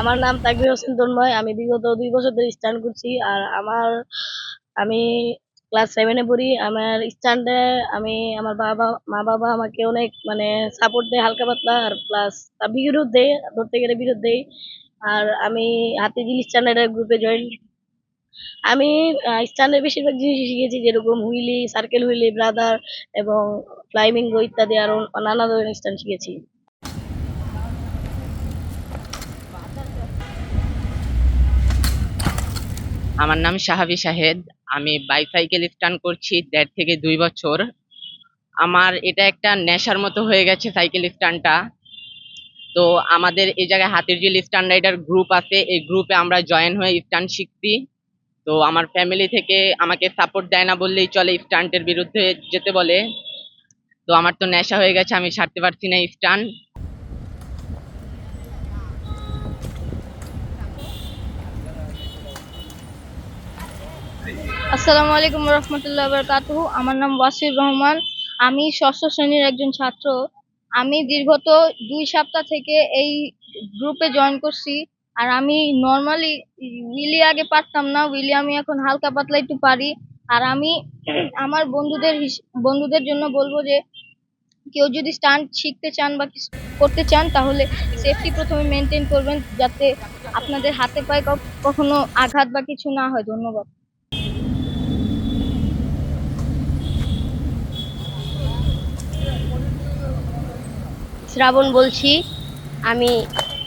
আমার নাম তাকবির হোসেন তন্ময় আমি বিগত দুই বছর ধরে স্টান্ট করছি আর আমার, আমি ক্লাস সেভেনে পড়ি, আমার স্টান্টে আমি, আমার বাবা, মা বাবা আমাকে অনেক মানে সাপোর্ট দেয় হালকা পাতলা আর প্লাস বিরুদ্ধে, ধরতে গেলে বিরুদ্ধে। আর আমি হাতে জিনিস স্ট্যান্ডার্ডের গ্রুপে জয়েন আমি স্ট্যান্ডের বেশিরভাগ জিনিস শিখেছি, যেরকম হুইলি সার্কেল হুইলি ব্রাদার এবং ফ্লাইমিঙ্গো ইত্যাদি আরও নানা ধরনের স্ট্যান্ড শিখেছি। আমার নাম সাহাবি শাহেদ আমি বাইসাইকেল স্টান করছি দেড় থেকে দুই বছর। আমার এটা একটা নেশার মতো হয়ে গেছে সাইকেল স্টানটা তো আমাদের এই জায়গায় হাতির ঝিল স্টান রাইডার গ্রুপ আছে, এই গ্রুপে আমরা জয়েন হয়ে স্টান শিখছি। তো আমার ফ্যামিলি থেকে আমাকে সাপোর্ট দেয় না বললেই চলে স্টান্টের বিরুদ্ধে যেতে বলে। তো আমার তো নেশা হয়ে গেছে, আমি ছাড়তে পারছি না স্টান আসসালামু আলাইকুম রহমতুল্লাহ বরকাতুহু। আমার নাম ওয়াসির রহমান। আমি ষষ্ঠ শ্রেণির একজন ছাত্র। আমি দীর্ঘত দুই সপ্তাহ থেকে এই গ্রুপে জয়েন করছি। আর আমি নর্মালি উইলি আগে পারতাম না উইলি আমি এখন হালকা পাতলা একটু পারি। আর আমি আমার বন্ধুদের বন্ধুদের জন্য বলব যে, কেউ যদি স্টান্ট শিখতে চান বা করতে চান, তাহলে সেফটি প্রথমে মেনটেন করবেন, যাতে আপনাদের হাতে পায়ে কখনো আঘাত বা কিছু না হয়। ধন্যবাদ। শ্রাবণ বলছি, আমি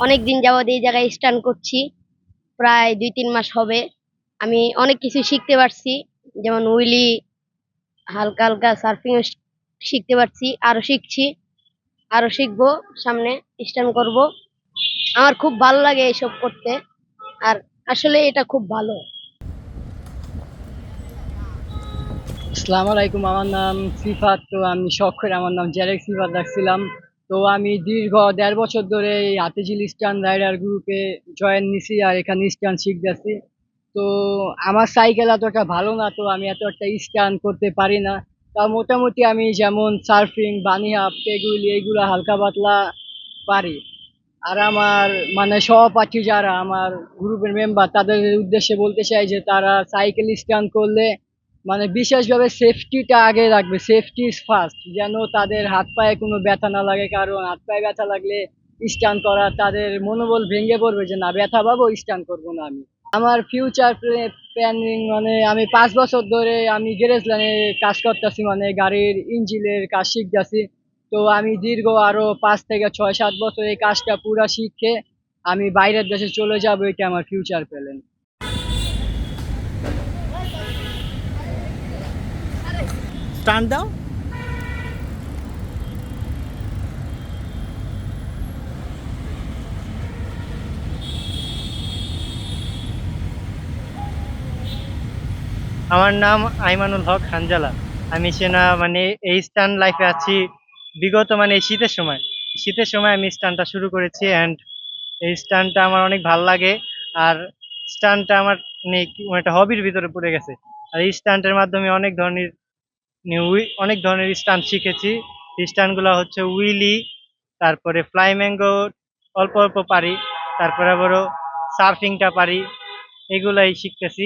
অনেক দিন যাবৎ এই জায়গায় স্টান করছি, প্রায় দুই তিন মাস হবে। আমি অনেক কিছু শিখতে পারছি, যেমন উইলি, হালকা হালকা সার্ফিং শিখতে পারছি, আরও শিখছি, আরও শিখব, সামনে স্টান করব। আমার খুব ভালো লাগে এইসব করতে, আর আসলে এটা খুব ভালো। আসসালামু আলাইকুম, আমার নাম সিফাত, তো আমি শখ করে আমার নাম জেরেক সিফাত রাখছিলাম। তো আমি দীর্ঘ দেড় বছর ধরে এই হাতিঝিল স্টান রাইডার গ্রুপে জয়েন নিছি আর এখানে স্টান শিখতেছি তো আমার সাইকেল এতটা ভালো না, তো আমি এত একটা করতে পারি না। তা মোটামুটি আমি যেমন সার্ফিং বানিহাপ পেগুলি এইগুলো হালকা পাতলা পারি। আর আমার মানে সহপাঠী যারা, আমার গ্রুপের মেম্বার তাদের উদ্দেশ্যে বলতে চাই যে তারা সাইকেল স্টান করলে মানে বিশেষভাবে সেফটিটা আগে রাখবে সেফটি ইজ ফার্স্ট যেন তাদের হাত পায়ে কোনো ব্যথা না লাগে, কারণ হাত পায়ে ব্যথা লাগলে স্টান করা তাদের মনোবল ভেঙে পড়বে যে, না, ব্যথা পাবো স্টান করব না আমি। আমার ফিউচার প্ল্যানিং মানে আমি পাঁচ বছর ধরে আমি গ্যারেজ লাইনে কাজ করতেছি মানে গাড়ির ইঞ্জিনের কাজ শিখতেছি। তো আমি দীর্ঘ আরও পাঁচ থেকে ছয়, সাত বছর এই কাজটা পুরা শিখে আমি বাইরের দেশে চলে যাব এটা আমার ফিউচার প্ল্যান স্টান দাও। আমার নাম আইমানুল হক হানজালা। আমি সেনা মানে এই স্টান লাইফে আছি বিগত মানে এই শীতের সময়। শীতের সময় আমি স্টানটা শুরু করেছি অ্যান্ড এই স্টানটা আমার অনেক ভালো লাগে। আর স্টানটা আমার মানে একটা হবির ভিতরে পড়ে গেছে। আর এই স্টান্টের মাধ্যমে অনেক ধরনের মানে অনেক ধরনের স্টান শিখেছি। স্টানগুলো হচ্ছে উইলি, তারপরে ফ্লাই ম্যাঙ্গো অল্প অল্প পারি, তারপরে আবারও সার্ফিংটা পারি, এগুলাই শিখতেছি।